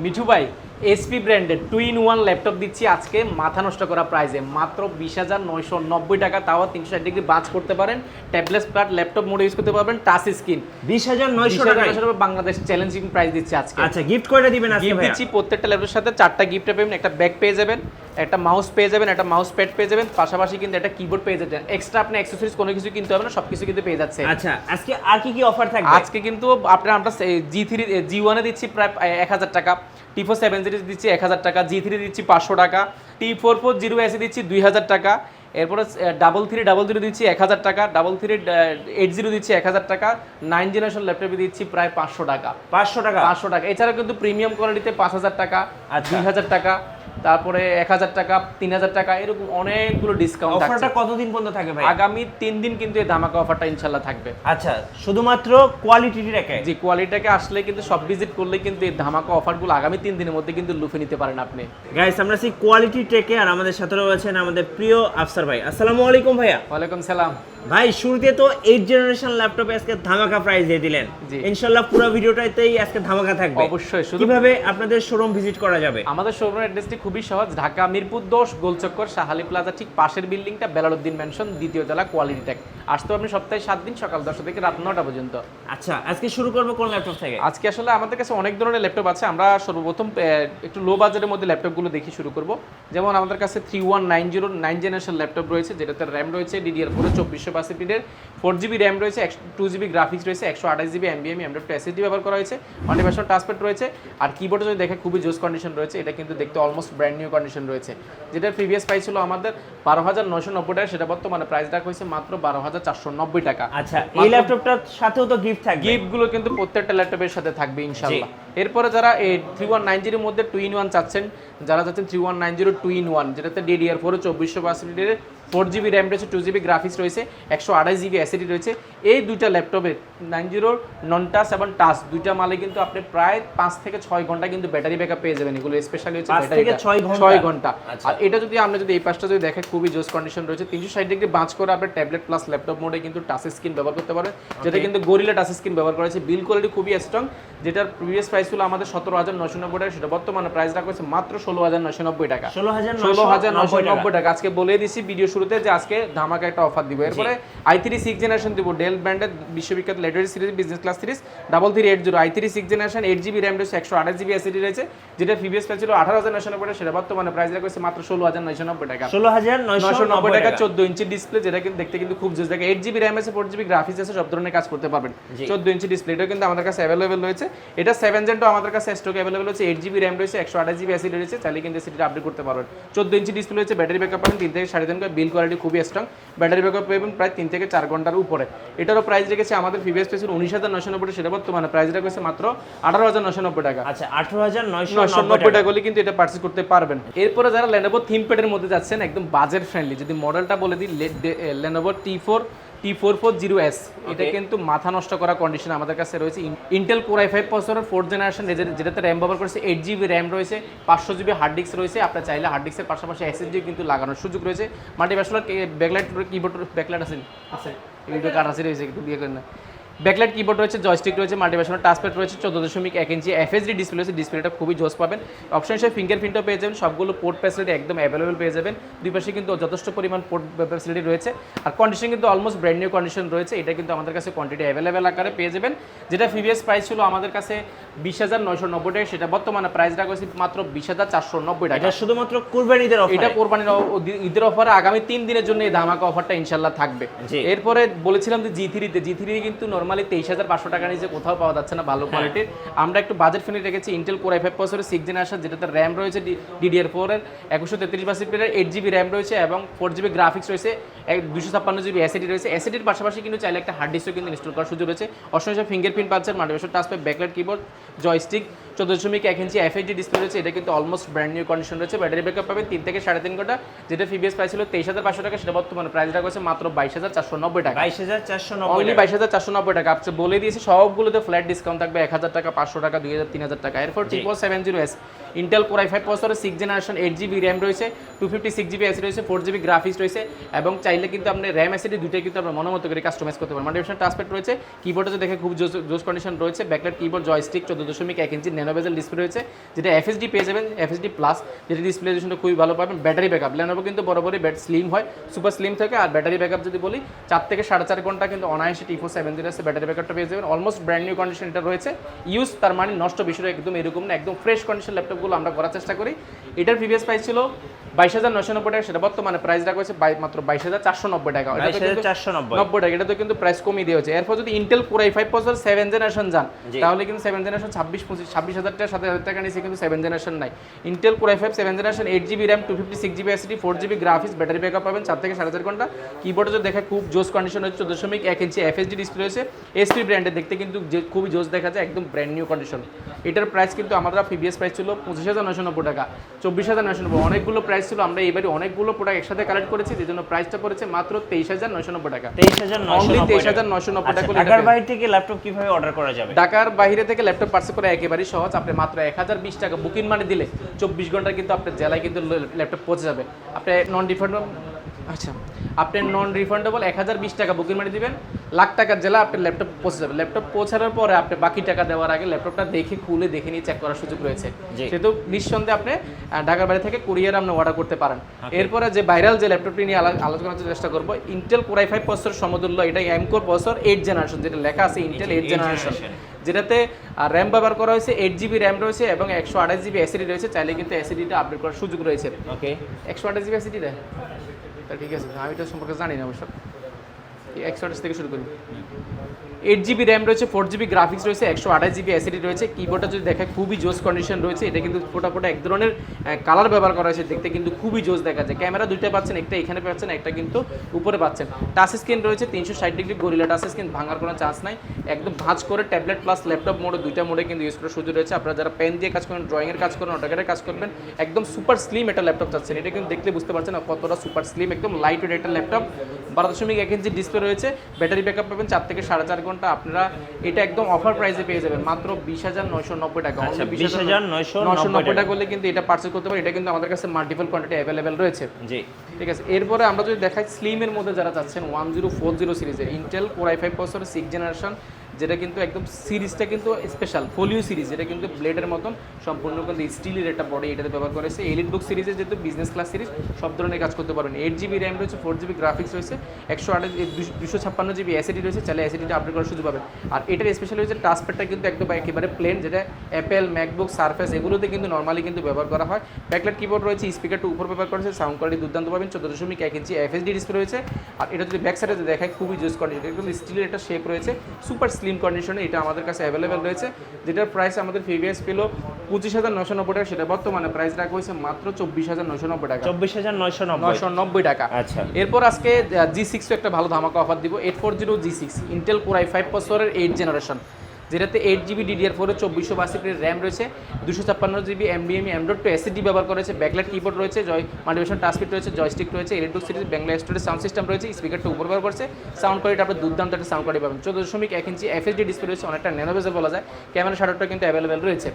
মিঠু ভাই এসপি ব্র্যান্ডের two in one laptop দিচ্ছি আজকে। মাথা নষ্ট করা প্রাইজে মাত্র বিশ হাজার নয়শো নব্বই টাকা তাও তিনশো ষাট ডিগ্রি বাজ করতে পারেন। ট্যাবলেট প্লাট ল্যাপটপ মোড ইউজ করতে পারবেন টাচ স্ক্রিন বিশ হাজার নয়শো টাকা বাংলাদেশ চ্যালেঞ্জিং প্রাইস দিচ্ছে আজকে। আচ্ছা গিফট করে দিবেন গিফট দিচ্ছি প্রত্যেকটা ল্যাপটপের সাথে চারটা গিফট পাবেন একটা ব্যাগ পেয়ে যাবেন একটা মাউস পেয়ে যাবেন একটা মাউস প্যাড পেয়ে যাবেন পাশাপাশি কিন্তু একটা কিবোর্ড পেয়ে যাবেন। এক্সট্রা আপনি অ্যাক্সেসরিজ কোনো কিছু কিনতে হবে না সব কিছু কিন্তু পেয়ে যাচ্ছে আচ্ছা আজকে আর কি কি অফার থাকবে? আজকে কিন্তু আপনার আমরা জি থ্রি জি ওয়ানে দিচ্ছি প্রায় এক হাজার টাকা। টি ফোর সেভেন জিরো দিচ্ছি এক হাজার টাকা জি থ্রি দিচ্ছি পাঁচশো টাকা টি ফোর ফোর জিরো এসে দিচ্ছি দুই হাজার টাকা এরপরে ডাবল থ্রি ডাবল জিরো দিচ্ছি এক হাজার টাকা ডাবল থ্রি এইট জিরো দিচ্ছি এক হাজার টাকা নাইন জেনারেশন ল্যাপটপে দিচ্ছি প্রায় পাঁচশো টাকা। পাঁচশো টাকা? পাঁচশো টাকা। এছাড়া কিন্তু প্রিমিয়াম কোয়ালিটিতে পাঁচ হাজার টাকা আর দুই হাজার টাকা তারপরে এক হাজার টাকা তিন হাজার টাকা এরকম অনেকগুলো ডিসকাউন্ট অফারটা কতদিন পর্যন্ত থাকে ভাই? আগামী তিন দিন কিন্তু এই ধামাকা অফারটা ইনশাল্লাহ থাকবে। আচ্ছা শুধুমাত্র কোয়ালিটি রেখে যে কোয়ালিটিটাকে আসলে কিন্তু সব ভিজিট করলে কিন্তু এই ধামাকা অফারগুলো আগামী তিন দিনের মধ্যে কিন্তু লুফে নিতে পারেন আপনি। গাইস আমরা সেই কোয়ালিটি টেকে আর আমাদের সাথে রয়েছেন আমাদের প্রিয় আফসার ভাই। আসসালামু আলাইকুম ভাইয়া। ওয়ালাইকুম সালাম। ভাই শুরুতে তো এইট জেনারেশন ল্যাপটপে আজকে ধামাকা প্রাইস দিয়ে দিলেন। জি। ইনশাল্লাহ পুরো ভিডিওটাতেই আজকে ধামাকা থাকবে। অবশ্যই কীভাবে আপনাদের শোরুম ভিজিট করা যাবে? আমাদের শোরুমের অ্যাড্রেসটি খুবই সহজ। ঢাকা মিরপুর দশ গোলচক্কর শাহালি প্লাজা ঠিক পাশের বিল্ডিংটা বেলালুদ্দিন ম্যানশন দ্বিতীয় তলা কোয়ালিটি টেক। আসতে আপনি সপ্তাহে সাত দিন সকাল দশটা থেকে রাত নটা পর্যন্ত। আচ্ছা আজকে শুরু করব কোন ল্যাপটপ থেকে? আজকে আসলে আমাদের কাছে অনেক ধরনের ল্যাপটপ আছে। আমরা সর্বপ্রথম একটু লো বাজারের মধ্যে ল্যাপটপগুলো দেখি শুরু করব। যেমন আমাদের কাছে three one nine zero nine generation laptop রয়েছে যেটাতে র্যাম রয়েছে ডিডিআর ফোরে চব্বিশশো বাসিপিডের ফোর জিবি র্যাম রয়েছে টু জিবি গ্রাফিক্স রয়েছে একশো আঠাশ জিবি এমবিএম এমডেপ এসএসডি ব্যবহার করা হয়েছে। মোটিভেশন টাচপ্যাড রয়েছে। আর কিবোর্ডে যদি দেখে খুবই জোস কন্ডিশন রয়েছে। এটা কিন্তু দেখতে অলমোস্ট ব্র্যান্ড নিউ কন্ডিশন রয়েছে। যেটা প্রিভিয়াস প্রাইস ছিল আমাদের বারো হাজার নশো নব্বই টাকা সেটা বর্তমানে প্রাইস রাখা হয়েছে মাত্র বারো হাজার চারশো নব্বই টাকা। আচ্ছা এই ল্যাপটপটার সাথেও তো গিফট থাকবে। গিফটগুলো কিন্তু প্রত্যেকটা ল্যাপটপের সাথে থাকবে ইনশাল্লাহ এরপরে যারা এই থ্রি ওয়ান নাইন জিরোর মধ্যে টু ইন ওয়ান চাচ্ছেন যারা চাচ্ছেন three one nine zero two in one যেটাতে ডিডিআর ফোরে চব্বিশশো পার্সেন্টের ফোর জিবি র্যাম রয়েছে টু জিবি গ্রাফিক্স রয়েছে একশো আঠাশ জিবি অ্যাসিডি রয়েছে। এই দুইটা ল্যাপটপে নাইন জিরোর নন টাচ এবং টাচ দুইটা মালে কিন্তু আপনি প্রায় পাঁচ থেকে ছয় ঘণ্টা কিন্তু ব্যাটারি ব্যাকআপ পেয়ে যাবেন। এগুলো স্পেশালি হচ্ছে ব্যাটারি ছয় ঘণ্টা? আচ্ছা। আর এটা যদি আমরা যদি এই পাশটা যদি দেখে খুবই জোস কন্ডিশন রয়েছে। তিনশো ষাট ডিগ্রি বাঁচ করে আপনার ট্যাবলেট প্লাস ল্যাপটপ মোডে কিন্তু টাচ স্ক্রিন ব্যবহার করতে পারেন। যেটা কিন্তু গরিলা টাচ স্ক্রিন ব্যবহার করা হয়েছে। বিল কোয়ালিটি খুবই স্ট্রং যেটার প্রিভিয়াস প্রাইস ছিল আমাদের সতেরো হাজার নশো নব্বই টাকা। সেটা বর্তমানে প্রাইস রাখা হয়েছে মাত্র ষোলো হাজার নশো নব্বই টাকা। ষোলো হাজার নশো নব্বই টাকা। আজকে বলে দিছি ভিডিও শুরুতে যে আজকে ধামাকা একটা অফার দিব। এরপরে আই থ্রি সিক্স জেনারেশন দিব ডেল ব্র্যান্ডের বিশ্ববিখ্যাত লেটারি series business class series double three eight zero I three six generation eight GB RAM রয়েছে একশো আঠাশ জিবি এসিডি রয়েছে যেটা প্রিভিয়াস প্রাইস ছিল আঠারো হাজার নশো নব্বই টাকা সেটা বর্তমানে প্রাইস রাখা হয়েছে মাত্র ষোলো হাজার নশো নব্বই টাকা। ষোলো হাজার নয়শো নয়শো নব্বই টাকা চোদ্দ ইঞ্চি ডিসপ্লে যেটা কিন্তু দেখতে কিন্তু খুব জোস। দেখে এইট জিবি র্যাম আছে ফোর জিবি গ্রাফিক্স আছে সব ধরনের কাজ করতে পারবেন। চোদ্দ ইঞ্চি ডিসপ্লে এটাও কিন্তু আমাদের কাছে অ্যাভেলেবেল রয়েছে। এটা সেভেন জেন্টও আমাদের কাছে স্টক অ্যাভেলেবেল রয়েছে এইট জিবি র্যাম রয়েছে একশো আঠাশ জিবি এসিডি রয়েছে চাইলে কিন্তু সেটা আপডেট করতে পারবেন। চোদ্দ ইঞ্চি ডিসপ্লে রয়েছে ব্যাটারি ব্যাকআপ পাবেন তিন থেকে সাড়ে তিন বিল কোয়ালিটি খুবই স্ট্রং ব্যাটারি ব্যাকআপ পাবেন প্রায় তিন থেকে চার ঘণ্টার উপরে। এটারও প্রাইস রেখেছে আমাদের প্রিভিয়াস পেসের উনিশ হাজার নশো নব্বই সেটা বর্তমানে প্রাইস রেখেছে মাত্র আঠারো হাজার নশো নব্বই টাকা। আচ্ছা আঠারো হাজার নয়শো নয়শো নব্বই টাকা। হলে কিন্তু এটা পার্চেস করতে পারবেন। এরপরে যারা লেনোভো থিম থিমপ্যাডের মধ্যে যাচ্ছেন একদম বাজেট ফ্রেন্ডলি যদি মডেলটা বলে দিই Lenovo T four T four four zero S এটা কিন্তু মাথা নষ্ট করা কন্ডিশন আমাদের কাছে রয়েছে। ইন্টেল কোর আই ফাইভ প্রসেসরের ফোর্থ জেনারেশন যেটাতে র্যাম ব্যবহার করেছে এইট জিবি র্যাম রয়েছে পাঁচশো জিবি হার্ড ডিস্ক রয়েছে। আপনার চাইলে হার্ড ডিস্কের পাশাপাশি এসএসডি কিন্তু লাগানোর সুযোগ রয়েছে। মাল্টি ব্যাচলার ব্যাকলাইট কিবোর্ড ব্যাকলাইট আছে আছে। ভিডিও কার্ড আছে রয়েছে কিন্তু বিয়ে করেন না। ব্যাকলাইট কিবোর্ড রয়েছে জয়স্টিক রয়েছে মাল্টিভেশনাল টাচপ্যাড রয়েছে চোদ্দ দশমিক এক ইঞ্চি এফএসডি ডিসপ্লে রয়েছে ডিসপ্লেটা খুবই জোস পাবেন। অপশন হিসেবে ফিঙ্গারপ্রিন্টও পেয়ে যাবেন সবগুলো পোর্ট ফ্যাসিলিটি একদম অ্যাভেলেবেল পেয়ে যাবেন। দুই পাশে কিন্তু যথেষ্ট পরিমাণ পোর্ট ফ্যাসিলিটি রয়েছে। আর কন্ডিশন কিন্তু অলমোস্ট ব্র্যান্ড নিউ কন্ডিশন রয়েছে এটা কিন্তু আমাদের কাছে কোয়ান্টিটি অ্যাভেলেবেল আকারে পেয়ে যাবেন। যেটা প্রিভিয়াস প্রাইস ছিল আমাদের কাছে বিশ হাজার নয়শো নব্বই টাকা সেটা বর্তমানে প্রাইস রাখা হয়েছে মাত্র বিশ হাজার চারশো নব্বই টাকা। এটা শুধুমাত্র কুরবানিদের এটা অফার কোরবানির অ- ও- ঈদের অফারে আগামী তিন দিনের জন্য এই ধামাকা অফারটা ইনশাল্লাহ থাকবে। এরপরে বলেছিলাম যে জি থ্রিতে জি থ্রি কিন্তু নর্মালি তেইশ হাজার পাঁচশো টাকা নিচে কোথাও পাওয়া যাচ্ছে না ভালো কোয়ালিটির আমরা একটু বাজেট ফিনে রেখেছি ইন্টেল কোর আই ফাইভ প্রসেসরের সিক্স জেনারেশন যেটাতে র্যাম রয়েছে ডিডিআর ফোরের একশো তেত্রিশ পার্সেন্টের এইট জিবি র্যাম রয়েছে এবং ফোর জিবি গ্রাফিক্স রয়েছে দুশো ছাপ্পান্ন জিবি এসিডি রয়েছে। এসিডির পাশাপাশি কিন্তু চাইলে একটা হার্ড ডিস্কও কিন্তু ইনস্টল করার সুযোগ রয়েছে। অসংখ্য ফিঙ্গারপ্রিন্ট পাচ্ছেন মাল্টিভেশন টাচপ্যাড ব্যাকলাইট কিবোর্ড জয়স্টিক চোদ্দ দশমিক এক ইঞ্চি এফএইচডি ডিসপ্লে রয়েছে এটা কিন্তু অলমোস্ট ব্র্যান্ড নিউ কন্ডিশন রয়েছে। ব্যাটারি ব্যাকআপ পাবেন তিন থেকে সাড়ে তিন ঘণ্টা। যেটা প্রিভিয়াস প্রাইস ছিল তেইশ হাজার পাঁচশো টাকা সেটা বর্তমানে প্রাইস রাখা হয়েছে মাত্র বাইশ হাজার চারশো নব্বই টাকা। বাইশ হাজার চারশো নব্বই বাইশ হাজার চারশো নব্বই টাকা। আপনি বলে দিয়েছি সবগুলোতে ফ্ল্যাট ডিসকাউন্ট থাকবে এক হাজার টাকা পাঁচশো টাকা দুই হাজার তিন হাজার টাকা। এরপর G. Triple seven zero S Intel core I five প্রসেসরের six generation eight GB RAM রয়েছে two fifty six GB SSD রয়েছে ফোর জিবি গ্রাফিক্স রয়েছে এবং চাইলে কিন্তু আপনি র্যাম এসিডি দুটোই কিন্তু আপনার মনের মতো করে কাস্টমাইজ করতে পারেন। মাল্টিভিশন টাচপ্যাড রয়েছে কিবোর্ডে দেখে খুব জোস কন্ডিশন রয়েছে ব্যাকলাইট কিবোর্ড জয়স্টিক চোদ্দ দশমিক এক inch nano nano bezel display রয়েছে, যেটা এফএসডি পেয়ে যাবেন এফএসডি প্লাস যেটা ডিসপ্লে রেজুলেশনটা খুবই ভালো পাবেন ব্যাটারি ব্যাকআপ লেনোভো কিন্তু বরাবরই ব্যাট স্লিম হয় সুপার স্লিম থাকে, আর ব্যাটারি ব্যাকআপ যদি বলি, চার থেকে সাড়ে চার ঘণ্টা কিন্তু অনায়াসে টিফো সেভেন জিরো আছে ব্যাটারি ব্যাকআপটা পেয়ে যাবেন। অলমোস্ট ব্র্যান্ড নিউ কন্ডিশন এটা রয়েছে। ইউজ তার মানে নষ্ট বিষয়টা একদম এরকম না, একদম ফ্রেশ কন্ডিশন ল্যাপটপগুলো আমরা করার চেষ্টা করি। এটার প্রিভিয়াস প্রাইস ছিল বাইশ হাজার নশো নব্বই টাকা সেটা বর্তমানে প্রাইস রাখা হয়েছে মাত্র বাইশ হাজার চারশো নব্বই টাকা। 22490 নব্বই। টাকা এটা তো কিন্তু প্রাইস কমিয়ে দেওয়া হয়েছে এরপর যদি ইন্টেল কোর আই ফাইভ বছর সেভেন জেনারেশন যান তাহলে কিন্তু সেভেন জেনারেশন ছাব্বিশ পঁচিশ ছাব্বিশ হাজার টাকা সাত হাজার টাকা কিন্তু সেভেন জেনারেশন নাই। Intel core I five seven generation eight GB RAM two fifty six GB SSD four GB graphics battery backup পাবেন চার থেকে সাড়ে চার ঘণ্টা। কিবোর্ডে যদি দেখে খুব জোস কন্ডিশন হচ্ছে চোদ্দ দশমিক এক ইঞ্চি এফএসডি ডিসপ্লে রয়েছে এসপি ব্র্যান্ডে দেখতে কিন্তু খুবই জোস দেখা যায় একদম ব্র্যান্ড নিউ কন্ডিশন এটার প্রাইস কিন্তু আমরা প্রিভিয়াস প্রাইস ছিল পঁচিশ হাজার নশো নব্বই টাকা চব্বিশ হাজার নশো নব্বই অনেকগুলো প্রাইস ছিল আমরা এবারে অনেকগুলো প্রোডাক্ট একসাথে কালেক্ট করেছি যে জন্য প্রাইসটা পড়েছে মাত্র তেইশ হাজার নশো নব্বই টাকা। তেইশ হাজার Only 23,990 টাকা করে আচ্ছা, ঢাকার বাইরে থেকে ল্যাপটপ কীভাবে অর্ডার করা যাবে? ঢাকার বাইরে থেকে ল্যাপটপ পার্সেল করে একেবারেই সহজ আপনি মাত্র এক হাজার বিশ টাকা বুকিং মানি দিলে চব্বিশ ঘণ্টা কিন্তু আপনার জেলায় কিন্তু ল্যাপটপ পৌঁছে যাবে। আপনি নন রিফান্ডেবল আচ্ছা আপনি নন রিফান্ডেবল এক হাজার বিশ টাকা বুকিং মানি দিবেন লাখ টাকার জেলা আপনার ল্যাপটপ পৌঁছে যাবে ল্যাপটপ পৌঁছানোর পরে আপনি বাকি টাকা দেওয়ার আগে ল্যাপটপটা দেখে খুলে দেখে নিয়ে চেক করার সুযোগ রয়েছে। সেহেতু নিঃসন্দেহে আপনি ঢাকার বাইরে থেকে কুরিয়ার আপনি অর্ডার করতে পারেন। এরপরে যে ভাইরাল যে ল্যাপটপটি নিয়ে আলো- আলোচনা করার চেষ্টা করব ইন্টেল কোরাই ফাইভ প্রসেসর সমতুল্য এটা M core processor eight generation যেটা লেখা আছে ইন্টেল এইট জেনারেশন। যেটাতে র্যাম ব্যবহার করা হয়েছে এইট জিবি র্যাম রয়েছে এবং একশো আঠাশ জিবি এসিডি রয়েছে। চাইলে কিন্তু এসিডিটা আপডেট করার সুযোগ রয়েছে। ওকে। একশো আঠাশ জিবি এসিডি রে তা ঠিক আছে আমি এটা সম্পর্কে জানি না অবশ্য। একশো আঠাশ থেকে শুরু করি। এইট জিবি র্যাম রয়েছে ফোর জিবি গ্রাফিক্স রয়েছে, একশো আঠাশ জিবি অ্যাসিডি রয়েছে। কিবোর্ডটা যদি দেখে, খুবই জোস কন্ডিশন রয়েছে। এটা কিন্তু ফোটা এক ধরনের কালার ব্যবহার করা হয়েছে, দেখতে কিন্তু খুবই জোস দেখা যায়। ক্যামেরা দুইটা পাচ্ছেন, একটা এখানে পাচ্ছেন, একটা কিন্তু উপরে পাচ্ছেন। টাচ স্ক্রিন রয়েছে, তিনশো ষাট ডিগ্রি গরিলা টাচ স্ক্রিন ভাঙার কোনো চান্স নাই। একদম ভাঁজ করে ট্যাবলেট প্লাস ল্যাপটপ মোডে দুইটা মোডে কিন্তু ইউজ করার সুযোগ রয়েছে। আপনারা যারা পেন দিয়ে কাজ করেন ড্রয়িংয়ের কাজ করেন অটোকেটের কাজ করবেন, একদম সুপার স্লিম একটা ল্যাপটপ চাচ্ছেন। এটা কিন্তু দেখলে বুঝতে পারছেন কতটা সুপার স্লিম একদম লাইট ওয়েট একটা ল্যাপটপ বারো দশমিক এক ইঞ্চি ডিসপ্লে রয়েছে ব্যাটারি ব্যাকআপ পাবেন চার থেকে সাড়ে চার ঘণ্টা। আপনারা এটা একদম অফার প্রাইসে পেয়ে যাবেন। মাত্র বিশ হাজার নয়শো নব্বই টাকা। বিশ হাজার 20,990 নয়শো নব্বই টাকা। টাকা। করলে কিন্তু এটা পার্সেল করতে পারেন। এটা কিন্তু আমাদের কাছে মাল্টিপল কোয়ান্টিটি অ্যাভেলেবেল রয়েছে। জি। ঠিক আছে? এরপরে আমরা যদি দেখাই স্লিমের মধ্যে যারা চাচ্ছেন ওয়ান জিরো ফোর জিরো সিরিজের Intel core I five processor six generation যেটা কিন্তু একদম সিরিজটা কিন্তু স্পেশাল ফোলিও সিরিজ এটা কিন্তু ব্লেডের মতন সম্পূর্ণ কিন্তু স্টিলের একটা বডি এটাতে ব্যবহার করেছে এলিট বুক সিরিজের যেহেতু বিজনেস ক্লাস সিরিজ সব ধরনের কাজ করতে পারবেন। এইট জিবি র্যাম রয়েছে ফোর জিবি গ্রাফিক্স রয়েছে, একশো আঠাশ দুশো ছাপ্পান্ন জিবি অ্যাসিডি রয়েছে, চাইলে অ্যাসিডিটা আপডেট করার সুযোগ পাবেন। আর এটার স্পেশাল হয়েছে টাচপ্যাডটা কিন্তু একদম একেবারে প্লেন যেটা অ্যাপেল ম্যাকবুক সার্ফেস এগুলোতে কিন্তু নর্মালি কিন্তু ব্যবহার করা হয়। ব্যাকলাইট কিবোর্ড রয়েছে স্পিকারটা উপর ব্যবহার করেছে সাউন্ড কোয়ালিটি দুর্দান্ত পাবেন, চোদ্দ দশমিক এক ইঞ্চি এফএসডি ডিসপ্লে রয়েছে। আর এটা যদি ব্যাক সাইডে দেখায়, খুবই ইউজ জুস কন্ডিশন একদম স্টিলের একটা শেপ রয়েছে সুপার স্লিম কন্ডিশনে এটা আমাদের কাছে অ্যাভেলেবেল রয়েছে। যেটার প্রাইস আমাদের ফিভিএস পেল পঁচিশ হাজার নশো নব্বই টাকা। সেটা বর্তমানে প্রাইস রাখা হয়েছে মাত্র চব্বিশ হাজার নশো নব্বই টাকা। চব্বিশ হাজার নয়শো নয়শো নশো নব্বই টাকা। আচ্ছা। এরপর আজকে জি সিক্স একটা ভালো ধামাকা অফার দিব। Eight four zero G six Intel core I five বছরের এইট জেনারেশন যেটাতে এইট জিবি ডিডিআর ফোরে চব্বিশশো বাষট্টির র্যাম রয়েছে দুশো ছাপ্পান্ন জিবি এমডিএমই এম ডট টু এসিডি ব্যবহার করেছে ব্যাকলাইট কিবোর্ড রয়েছে জয় মাল্টিভেশন টাচপিট রয়েছে জয়স্টিক রয়েছে ইলেকট্রিক সিরিজ ব্যাংলা স্টোরেজ সাউন্ড সিস্টেম রয়েছে স্পিকারটা উপর ব্যবহার করছে সাউন্ড কোয়ালিটি আপনার দুর্দান্ত একটা সাউন্ড কোয়ালিটি পাবেন। চোদ্দ দশমিক এক ইঞ্চি এফএসডি ডিসপ্লে রয়েছে অনেকটা ন্যানোভেজে বলা যায় ক্যামেরা শাটারটা কিন্তু অ্যাভেলেবেল রয়েছে।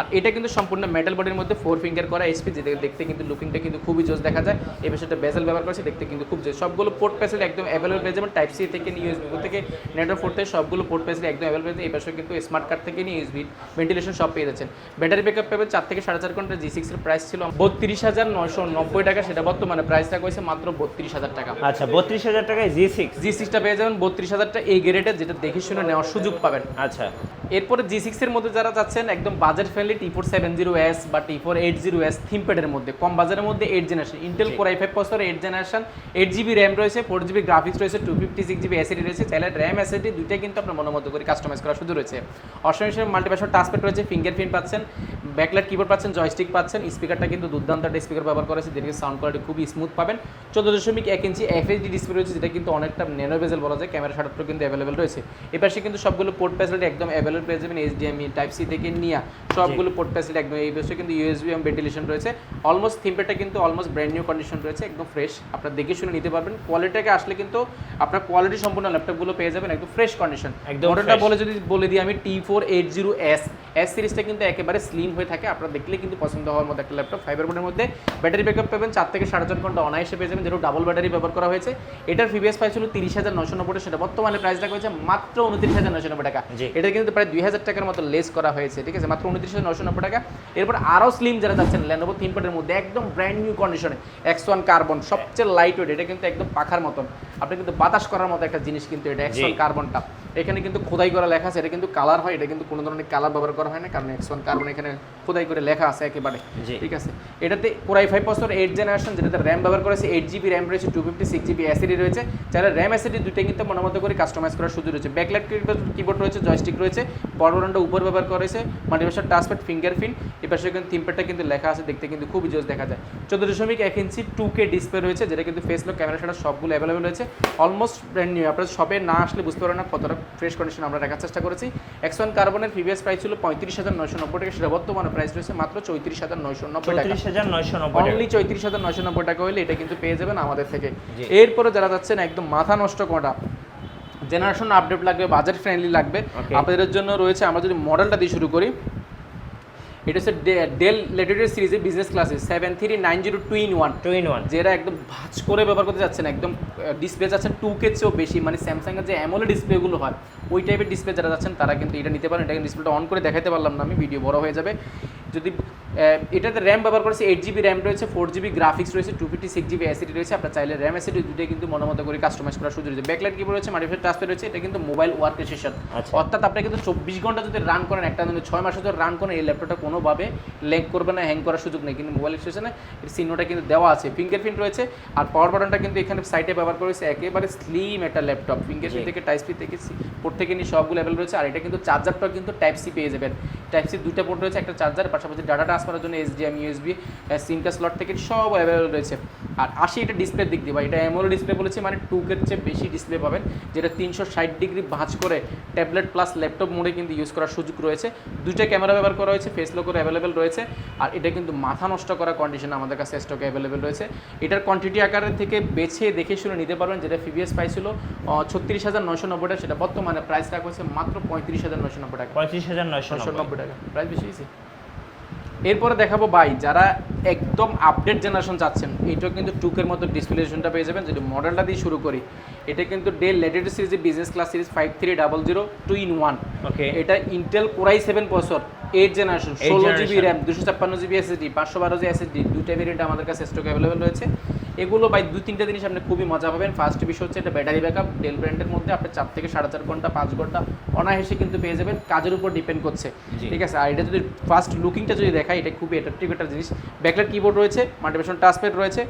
আর এটা কিন্তু সম্পূর্ণ মেটাল বডির মধ্যে ফোর ফিঙ্গার করা এসপি যেটা দেখতে কিন্তু লুকিংটা কিন্তু খুবই জোস দেখা যায় এই বিষয়টা বেজেল ব্যবহার করেছে দেখতে কিন্তু খুব জোস সবগুলো পোর্ট প্যাসেল একদম অ্যাভেলেবল পেয়ে যাবেন টাইপ সি থেকে ইউএসবি থেকে নেটওয়ার্ক পোর্ট থেকে সবগুলো পোর্ট প্যাসেল একদম অ্যাভেলেবল এই পাশে কিন্তু স্মার্ট কার্ড থেকে নিয়ে ইউএসবি ভেন্টিলেশন সব পেয়ে যাচ্ছেন। ব্যাটারি ব্যাকআপ পাবেন চার থেকে সাড়ে চার ঘণ্টা জি সিক্সের প্রাইস ছিল বত্রিশ হাজার নয়শো নব্বই টাকা সেটা বর্তমানে প্রাইস রাখা হয়েছে মাত্র বত্রিশ হাজার টাকা। আচ্ছা বত্রিশ হাজার টাকায় জি সিক্স জি সিক্সটা পেয়ে যাবেন বত্রিশ হাজারটা এই গ্রেডের যেটা দেখে শুনে নেওয়ার সুযোগ পাবেন। আচ্ছা। এরপরে জি সিক্সের মধ্যে যারা যাচ্ছেন একদম budget friendly T four seven zero S বা T four eight zero S থিমপ্যাডের মধ্যে। কম বাজারের মধ্যে eight generation Intel core I five processor eight generation eight GB RAM রয়েছে ফোর জিবি গ্রাফিক্স রয়েছে two fifty six GB SSD রয়েছে। চাইলে RAM ACD দুইটাই কিন্তু আপনার মনের মতো করে কাস্টমাইজ করা শুধু রয়েছে। অসংখ্য মাল্টিপ্যাশন টাচপ্যাড রয়েছে ফিঙ্গারপ্রিন্ট পাচ্ছেন ব্যাকলাইট কিবোর্ড পাচ্ছেন জয়স্টিক পাচ্ছেন। স্পিকারটা কিন্তু দুর্দান্ত একটা স্পিকার ব্যবহার করেছে যেটাকে সাউন্ড কোয়ালিটি খুবই স্মুথ পাবেন। চোদ্দ দশমিক এক ইঞ্চি এফএসডি ডিসপ্লে রয়েছে যেটা কিন্তু অনেকটা ন্যানো বেজেল বলা যায়। ক্যামেরা শাটারটা কিন্তু অ্যাভেলেবেল রয়েছে। এপাশে কিন্তু সবগুলো পোর্ট ফ্যাসিলিটি একদম অ্যাভেলেবল পেয়ে যাবেন এইচডিএমই টাইপ সি থেকে নিয়ে সবগুলো পোর্ট ফ্যাসিলিটি একদম এই পাশে কিন্তু ইউএসবি এবং ভেন্টিলেশন রয়েছে। অলমোস্ট থিমপেটা কিন্তু অলমোস্ট ব্র্যান্ড নিউ কন্ডিশন রয়েছে একদম ফ্রেশ আপনার দেখে শুনে নিতে পারবেন। কোয়ালিটিকে আসলে কিন্তু আপনার কোয়ালিটি সম্পূর্ণ ল্যাপটপগুলো পেয়ে যাবেন একদম ফ্রেশ কন্ডিশন একদম মডেলটা বলে যদি বলে দিই আমি T four eight zero S S সিরিজটা কিন্তু একেবারে স্লিম হয়ে থাকে আপনারা দেখলে কিন্তু পছন্দ হওয়ার মতো একটা ল্যাপটপ ফাইবার বোর্ডের মধ্যে ব্যাটারি ব্যাকআপ পাবেন চার থেকে সাড়ে চার ঘণ্টা অনায়াসে পেয়ে যাবেন যেটা ডাবল ব্যাটারি ব্যবহার করা হয়েছে। এটার ফিবিএস প্রাইস ছিল তিরিশ হাজার নশো নব্বই সেটা বর্তমানে প্রাইস রাখা হয়েছে মাত্র উনত্রিশ হাজার নশো নব্বই টাকা। এটা কিন্তু প্রায় দুই হাজার টাকার মতো লেস করা হয়েছে ঠিক আছে? মাত্র উনত্রিশ হাজার নশো নব্বই টাকা। এরপর আরও স্লিম যারা যাচ্ছেন ল্যানোভো তিন পার্টের মধ্যে একদম ব্র্যান্ড নিউ কন্ডিশনে এক্স ওয়ান কার্বন সবচেয়ে লাইট ওয়েট এটা কিন্তু একদম পাখার মতন। আপনি কিন্তু বাতাস করার মতো একটা জিনিস কিন্তু এটা এক্স ওয়ান। কার্বনটা এখানে কিন্তু খোদাই করা লেখা আছে এটা কিন্তু কালার হয় এটা কিন্তু কোনো ধরনের কালার ব্যবহার করা হয় না কারণ এক্স ওয়ান কার্বন এখানে খোদাই করে লেখা আছে একেবারে। ঠিক আছে? এটাতে কোরাই ফাইভ বছর এইট জেনারেশন যেটাতে র্যাম ব্যবহার করেছে এইট জিবি র্যাম রয়েছে two fifty six GB SSD রয়েছে যারা র্যাম অ্যাসিডি দুটোই কিন্তু মনের মতো করে কাস্টমাইজ করার সুযোগ রয়েছে। ব্যাকলাইট কিবোর্ড রয়েছে জয়স্টিক রয়েছে বড় উপর ব্যবহার করেছে মাল্টিভার্সাল টাচপ্যাড ফিঙ্গারপ্রিন্ট এই পাশে কিন্তু থিমপ্যাডটা কিন্তু লেখা আছে দেখতে কিন্তু খুবই জোস দেখা যায়। চোদ্দ দশমিক এক ইঞ্চি টু কে ডিসপ্লে রয়েছে যেটা কিন্তু ফেস লক ক্যামেরা ছাড়া সবগুলো অ্যাভেলেবেল রয়েছে অলমোস্ট ব্র্যান্ড নিউ আপনারা শপে না আসলে বুঝতে পারেন না কতটা ফ্রেশ কন্ডিশন আমরা রাখার চেষ্টা করেছি। এক্স ওয়ান কার্বনের প্রিভিয়াস প্রাইস ছিল পঁয়ত্রিশ হাজার নয়শো নব্বই টাকা। সেটা বর্তমানে প্রাইস রয়েছে মাত্র চৌত্রিশ হাজার নয়শো নব্বই টাকা। হাজার নয়শো নব্বই টাকা অনলি চৌত্রিশ হাজার নয়শো নব্বই টাকা হলে এটা কিন্তু পেয়ে যাবেন আমাদের থেকে। এরপরে যারা যাচ্ছেন একদম মাথা নষ্ট করা। জেনারেশন আপডেট লাগবে বাজেট ফ্রেন্ডলি লাগবে। আপনাদের জন্য রয়েছে আমরা যদি মডেলটা দিয়ে শুরু করি। এটা হচ্ছে ডেল লেটেস্ট সিরিজের বিজনেস ক্লাসে seven three nine zero two in one two in one যেটা একদম ভাঁজ করে ব্যবহার করতে যাচ্ছেন একদম ডিসপ্লে যাচ্ছেন টু কে চেয়েও বেশি মানে স্যামসাংয়ের যে অ্যামোলে ডিসপ্লেগুলো হয় ওই টাইপের ডিসপ্লে যারা যাচ্ছেন তারা কিন্তু এটা নিতে পারেন এটা ডিসপ্লেটা অন করে দেখাতে পারলাম না আমি ভিডিও বড় হয়ে যাবে। যদি এটাতে র্যাম ব্যবহার করেছে এইট জিবি র্যাম রয়েছে ফোর জিবি গ্রাফিক্স রয়েছে two fifty six GB SSD রয়েছে আপনার চাইলে র্যাম অ্যাসিডি দুটোই কিন্তু মনোমতো করে কাস্টমাইজ করার সুযোগ রয়েছে। ব্যাকলাইট কিবোর্ড রয়েছে মাল্টিফায়ার ট্রান্সফার রয়েছে এটা কিন্তু মোবাইল ওয়ার্ক সেশন আচ্ছা। অর্থাৎ আপনি কিন্তু চব্বিশ ঘণ্টা যদি রান করেন একটা ছয় মাসে যদি রান করেন এই ল্যাপটপটা কোনোভাবে ল্যাগ করবে না হ্যাং করার সুযোগ নেই। কিন্তু মোবাইল স্টেশনে এর চিহ্নটা কিন্তু দেওয়া আছে। ফিঙ্গারপ্রিন্ট রয়েছে আর পাওয়ার বাটনটা কিন্তু এখানে সাইডে ব্যবহার করেছে একেবারে স্লিম একটা ল্যাপটপ ফিঙ্গারপ্রিন্ট। থেকে টাইপ সি থেকে পোর্ট থেকে নিয়ে সবগুলো অ্যাভেলেবল রয়েছে। আর এটা কিন্তু চার্জারটাও কিন্তু টাইপ সি পেয়ে যাবেন। টাইপ সি দুইটা পোর্ট রয়েছে একটা চার্জার পাশাপাশি ডাটা ট্রান্সফারের জন্য এসডিএম ইউএসবি সিমটা স্লট থেকে সব অ্যাভেলেবল রয়েছে। আর আশি এটা ডিসপ্লের দিক দিয়ে। বা এটা এমোলো ডিসপ্লে বলেছে মানে টু কের চেয়ে বেশি ডিসপ্লে পাবেন যেটা তিনশো ষাট ডিগ্রি ভাঁজ করে ট্যাবলেট প্লাস ল্যাপটপ মোডে কিন্তু ইউজ করার সুযোগ রয়েছে। দুইটা ক্যামেরা ব্যবহার করা হয়েছে ফেস লকর অ্যাভেলেবেল রয়েছে। আর এটা কিন্তু মাথা নষ্ট করা কন্ডিশন আমাদের কাছে স্টকে অ্যাভেলেবেল রয়েছে। এটার কোয়ান্টিটি আকারের থেকে বেছে দেখে শুনে নিতে পারবেন যেটা ফিবিএস ছিল ছত্রিশ হাজার নশো নব্বই টাকা। সেটা বর্তমানে প্রাইস রাখা হয়েছে মাত্র পঁয়ত্রিশ হাজার নশো নব্বই টাকা। পঁয়ত্রিশ হাজার নয়শো নশো নব্বই টাকা। প্রাইস বেশি হয়েছে। এরপরে দেখাবো ভাই যারা একদম আপডেট জেনারেশন চাচ্ছেন এইটাও কিন্তু টুকের মতো ডিসপ্লেশনটা পেয়ে যাবেন। যদি মডেলটা দিয়ে শুরু করি এটা কিন্তু ডেল লেটেস্ট সিরিজের business class series five three double zero two in one okay এটা Intel core I seven processor eight generation ষোলো জিবি। র্যাম দুশো ছাপ্পান্ন জিবি এসএসডি পাঁচশো বারো জি এসএসডি দুটো ভেরিয়েন্ট আমাদের কাছে স্টক অ্যাভেলেবেল রয়েছে এগুলো বাই দুই তিনটা জিনিস আপনি খুবই মজা পাবেন। ফার্স্ট বিষয় হচ্ছে এটা ব্যাটারি ব্যাকআপ ডেল ব্র্যান্ডের মধ্যে আপনি চার থেকে সাড়ে চার ঘণ্টা পাঁচ ঘণ্টা অনায়াসে কিন্তু পেয়ে যাবেন। কাজের উপর ডিপেন্ড করছে। ঠিক আছে? আর এটা যদি ফার্স্ট লুকিংটা যদি দেখাই এটা খুবই অ্যাট্রাকটিভ একটা জিনিস। ব্যাকলাইট কিবোর্ড রয়েছে মাল্টিপেশন টাচপ্যাড রয়েছে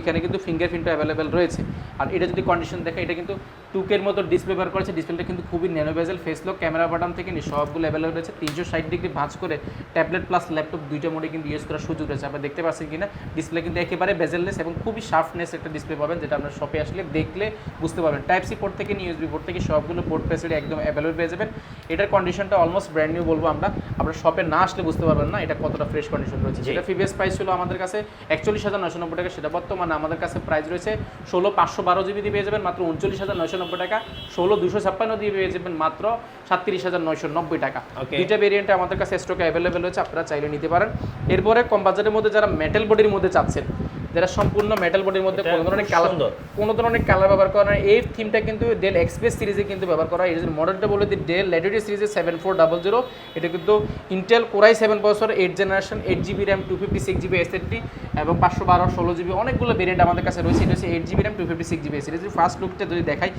এখানে কিন্তু ফিঙ্গার ফিঙ্গারপ্রিন্টও অ্যাভেলেবেল রয়েছে। আর এটা যদি কন্ডিশন দেখা এটা কিন্তু টুকের মতো ডিসপ্লে ব্যবহার করেছে। ডিসপ্লেটা কিন্তু খুবই nano bezel face lock camera button থেকে নিয়ে সবগুলো অ্যাভেলেবেল রয়েছে। তিনশো ষাট ডিগ্রি ভাঁজ করে ট্যাবলেট প্লাস ল্যাপটপ দুইটা মোডে কিন্তু ইউজ করার সুযোগ রয়েছে। আপনি দেখতে পাচ্ছেন কিনা? ডিসপ্লে কিন্তু একেবারে বেজেললেস এবং খুবই শার্পনেস একটা ডিসপ্লে পাবেন যেটা আপনার শপে আসলে দেখলে বুঝতে পারবেন। টাইপ সি পোর্ট থেকে নিয়ে ইউএসবি পোর্ট থেকে সবগুলো পোর্ট ফেসিলিটি একদম অ্যাভেলেবল পেয়ে যাবেন। এটার কন্ডিশনটা অলমোস্ট ব্র্যান্ড নিউ বলব আমরা। আপনার শপে না আসলে বুঝতে পারবেন না এটা কতটা ফ্রেশ কন্ডিশন রয়েছে। যেটা প্রিভিয়াস প্রাইস ছিল আমাদের কাছে একচল্লিশ হাজার নশো নব্বই টাকা সেটা বর্তমানে আমাদের কাছে প্রাইস রয়েছে ষোলো পাঁচশো বারো জিবি দিয়ে পেয়ে যাবেন মাত্র উনচল্লিশ হাজার নয়শো নব্বই টাকা। ষোলো দুশো ছাপ্পান্ন দিয়ে পেয়ে যাবেন মাত্র সাতত্রিশ হাজার নয়শো নব্বই টাকা. দুইটা ভেরিয়েন্ট আমাদের কাছে স্টকে অ্যাভেলেবেল রয়েছে আপনারা চাইলে নিতে পারেন। এরপরে কম বাজারের মধ্যে যারা মেটাল বডির মধ্যে চাচ্ছেন যারা সম্পূর্ণ মেটাল বডির মধ্যে কোনো ধরনের কালার। কোনো ধরনের কালার ব্যবহার করা হয় না। এই থিমটা কিন্তু ডেল এক্সপ্রেস সিরিজে কিন্তু ব্যবহার করা হয়। যে মডেলটা বলে দিই ডেল ল্যাটিটিউড সিরিজে সেভেন ফোর ডাবল জিরো এটা কিন্তু ইন্টেল কোরাই সেভেন বছর eight generation eight GB RAM two fifty six GB SSD এবং পাঁচশো বারো ষোলো জিবি অনেকগুলো ভেরিয়েন্ট আমাদের কাছে রয়েছে। এটা হচ্ছে eight GB RAM two fifty six GB সিরিজের ফার্স্ট লুকটা যদি দেখাই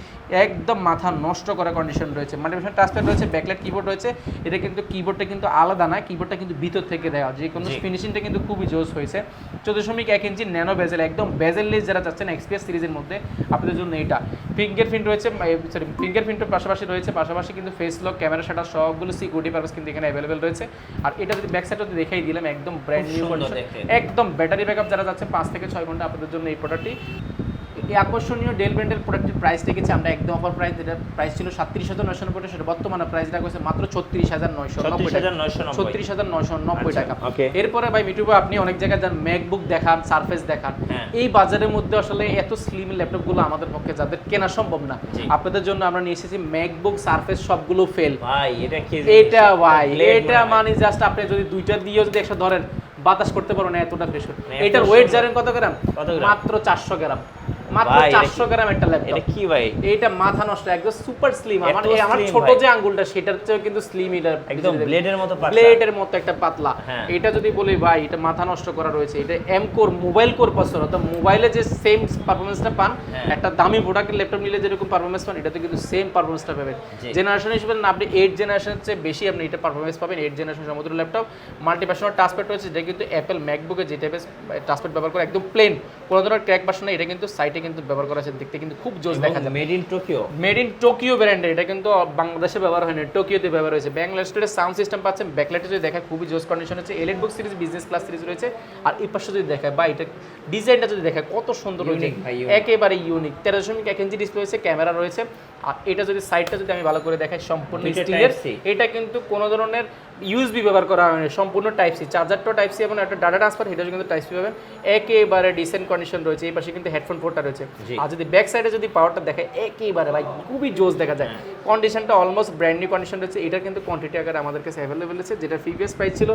একদম মাথা নষ্ট করা কন্ডিশন রয়েছে। মাল্টিমিশন টাচপ্যাড রয়েছে ব্যাকলাইট কিবোর্ড রয়েছে। এটা কিন্তু কিবোর্ডটা কিন্তু আলাদা না কিবোর্ডটা কিন্তু ভিতর থেকে দেওয়া। যে কোনো ফিনিশিংটা কিন্তু খুবই জোস হয়েছে। চোদ্দ দশমিক এক ইঞ্চি ন্যানো বেজেল একদম বেজেললেস যারা চাচ্ছেন এক্সপিএস সিরিজের মধ্যে আপনাদের জন্য এটা। ফিঙ্গার প্রিন্ট রয়েছে সরি ফিঙ্গারপ্রিন্টের পাশাপাশি রয়েছে পাশাপাশি কিন্তু ফেস লক ক্যামেরা শাটার সবগুলো সিকিউরিটি পারপাস কিন্তু এখানে অ্যাভেলেবেল রয়েছে। আর এটা যদি ব্যাক সাইডটা দেখাই দিলাম একদম ব্র্যান্ড নিউ। একদম ব্যাটারি ব্যাকআপ যারা যাচ্ছে পাঁচ থেকে ছয় ঘণ্টা আপনাদের জন্য এই প্রোডাক্টটি এই আকর্ষণীয় ডেল ব্র্যান্ডের প্রোডাক্টের প্রাইস রেখেছি আমরা একদম অফার প্রাইস যেটা প্রাইস ছিল সাতত্রিশ হাজার নয়শো নব্বই টাকা সেটা বর্তমানে প্রাইস রাখা হয়েছে মাত্র ছত্রিশ হাজার নয়শো নব্বই টাকা। 36,990 ছত্রিশ হাজার নয়শো নব্বই আচ্ছা, টাকা। এরপরে ভাই মিটু ভাই আপনি অনেক জায়গায় যান ম্যাকবুক দেখান সারফেস দেখান। হ্যাঁ। এই বাজারের মধ্যে আসলে এত স্লিম ল্যাপটপগুলো আমাদের পক্ষে যাদের কেনা সম্ভব না আপনাদের জন্য আমরা নিয়ে এসেছি ম্যাকবুক সারফেস সবগুলো ফেল ভাই এটা কি এটা ভাই এটা মানে জাস্ট আপনি যদি দুইটা দিয়েও যদি একশো ধরেন বাতাস করতে পারো না এতটা প্রেশার এটার ওয়েট। জানেন কত গ্রাম? মাত্র চারশো গ্রাম। মাত্র এটা চারশো কি- গ্রাম একটা এটা কি ভাই? এইটা মাথা নষ্ট একদম সুপার স্লিম আমার এই আমার ছোট যে আঙ্গুলটা সেটার চেয়েও কিন্তু স্লিম এটা। একদম ব্লেডের মতো পাতলা। ব্লেডের মতো একটা পাতলা। হ্যাঁ। এটা যদি বলি ভাই এটা মাথা নষ্ট করা রয়েছে। এটা M core mobile core processor অর্থাৎ মোবাইলে যে সেম পান হ্যাঁ। একটা দামি প্রোডাক্টের ল্যাপটপ নিলে যেরকম পারফরমেন্স পান এটাতে কিন্তু সেম পারফরমেন্সটা পাবেন। জেনারেশন হিসেবে না আপনি জেনারেশনের চেয়ে বেশি আপনি এটা পাবেন জেনারেশন ল্যাপটপ মাল্টিপ্যাশনাল টাচপ্যাড রয়েছে যেটা কিন্তু অ্যাপেল ম্যাকবুকে যে টাইপের টাচপ্যাড ব্যবহার করে একদম প্লেন কোনো ধরনের ক্র্যাক বাসন না এটা কিন্তু সাইটে কিন্তু ব্যবহার করা আছে দেখতে কিন্তু খুব জোস দেখা যায় made in Tokyo made in Tokyo ব্র্যান্ডের এটা কিন্তু বাংলাদেশে ব্যবহার হয়নি টোকিওতে ব্যবহার হয়েছে। ব্যাংলাদেশের সাউন্ড সিস্টেম পাচ্ছেন ব্যাকলাইটে যদি দেখা খুবই জোস কন্ডিশন হচ্ছে। EliteBook series business class series রয়েছে। আর এই পাশে যদি দেখায় বা এটা ডিজাইনটা যদি দেখায় কত সুন্দর রয়েছে। একেবারে ইউনিক তেরো দশমিক এক ইঞ্চি ডিসপ্লে রয়েছে ক্যামেরা রয়েছে। আর এটা যদি সাইডটা যদি আমি ভালো করে দেখাই সম্পূর্ণ স্টিলের এটা কিন্তু কোনো ধরনের ইউএসবি ব্যবহার করা হয়নি সম্পূর্ণ টাইপ সি চার্জারটাও টাইপ সি এবং একটা ডাটা ট্রান্সফার এটাও কিন্তু টাইপ সি পাবেন। একেবারে ডিসেন্ট কন্ডিশন রয়েছে। এই পাশে কিন্তু হেডফোন পোর্টটা রয়েছে। আর যদি ব্যাক সাইডে যদি পাওয়ারটা দেখায় একেবারে ভাই খুবই জোস দেখা যায়। কন্ডিশনটা অলমোস্ট ব্র্যান্ড নিউ কন্ডিশন রয়েছে। এটা কিন্তু কোয়ান্টিটি আকারে আমাদের কাছে অ্যাভেলেবেল আছে যেটা প্রিভিয়াস প্রাইস ছিল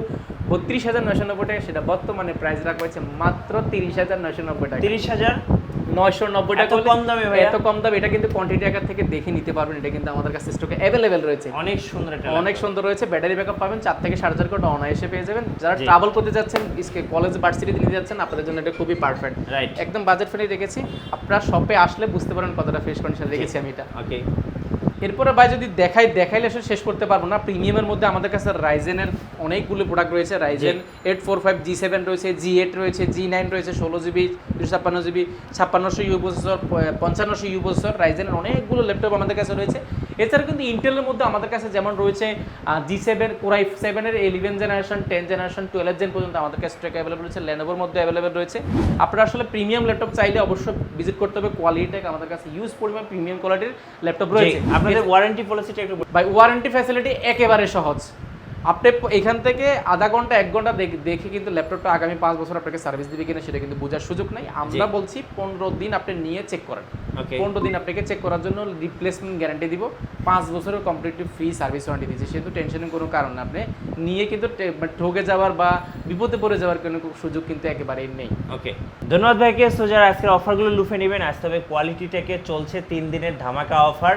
বত্রিশ হাজার নয়শো নব্বই টাকা সেটা বর্তমানে প্রাইস রাখা হয়েছে মাত্র তিরিশ হাজার নয়শো নব্বই টাকা। তিরিশ হাজার নয়শো নব্বই টাকা কম দামে? এত কম দাম এটা কিন্তু কোয়ান্টিটি আকার থেকে দেখে নিতে পারবেন এটা কিন্তু আমাদের কাছে স্টকে অ্যাভেলেবেল রয়েছে। অনেক সুন্দর এটা অনেক সুন্দর রয়েছে ব্যাটারি ব্যাকআপ পাবেন চার থেকে সাড়ে চার ঘণ্টা অনায়াসে পেয়ে যাবেন। যারা ট্রাভেল করতে যাচ্ছেন কলেজ ভার্সিটিতে নিতে যাচ্ছেন আপনাদের জন্য এটা খুবই পারফেক্ট রাইট একদম বাজেট ফ্রেন্ডলি রেখেছি। আপনারা শপে আসলে বুঝতে পারেন কতটা ফ্রেশ কন্ডিশন দেখেছি আমি এটা। ওকে এরপরে ভাই যদি দেখাই দেখাইলে আসলে শেষ করতে পারব না। প্রিমিয়ামের মধ্যে আমাদের কাছে রাইজেনের অনেকগুলো প্রোডাক্ট রয়েছে। Ryzen eight four five G seven রয়েছে জি এইট রয়েছে জি নাইন রয়েছে ষোলো জিবি দুশো ছাপ্পান্ন জিবি ছাপ্পান্নশো ইউ প্রসেসর পঞ্চান্নশো ইউ প্রসেসর রাইজেনের অনেকগুলো ল্যাপটপ আমাদের কাছে রয়েছে। এছাড়া কিন্তু ইন্টেলের মধ্যে আমাদের কাছে যেমন রয়েছে জি সেভেন কোরাই সেভেনের eleven generation ten generation twelve gen পর্যন্ত আমাদের কাছে স্টক অ্যাভেলেবল রয়েছে লেনোভোর মধ্যে অ্যাভেলেবল রয়েছে। আপনারা আসলে প্রিমিয়াম ল্যাপটপ চাইলে অবশ্যই ভিজিট করতে হবে কোয়ালিটিটা আমাদের কাছে ইউজ পরিমাণ প্রিমিয়াম কোয়ালিটির ল্যাপটপ রয়েছে। আপনাদের ওয়ারেন্টি পলিসিটা একটু ভাই ওয়ারেন্টি ফ্যাসিলিটি একেবারে সহজ। আপনি এখান থেকে আধা ঘণ্টা এক ঘণ্টা দেখ- দেখে কিন্তু ল্যাপটপটা আগামী পাঁচ বছর আপনাকে সার্ভিস দিবে কিনা সেটা কিন্তু বোঝার সুযোগ নাই। আমরা বলছি পনেরো দিন আপনি নিয়ে চেক করেন। পনেরো দিন আপনাকে চেক করার জন্য রিপ্লেসমেন্ট গ্যারান্টি দিব। পাঁচ বছরের কমপ্লিট ফ্রি সার্ভিস ওয়ারেন্টি দিচ্ছি সেহেতু টেনশনের কোনো কারণ না আপনি। নিয়ে কিন্তু ঠকে যাওয়ার বা বিপদে পড়ে যাওয়ার কোনো সুযোগ কিন্তু একেবারেই নেই। ওকে ধন্যবাদ ভাইকে। সো যারা আজকের অফারগুলো লুফে নেবেন আসতে হবে কোয়ালিটি টেকে চলছে তিন দিনের ধামাকা অফার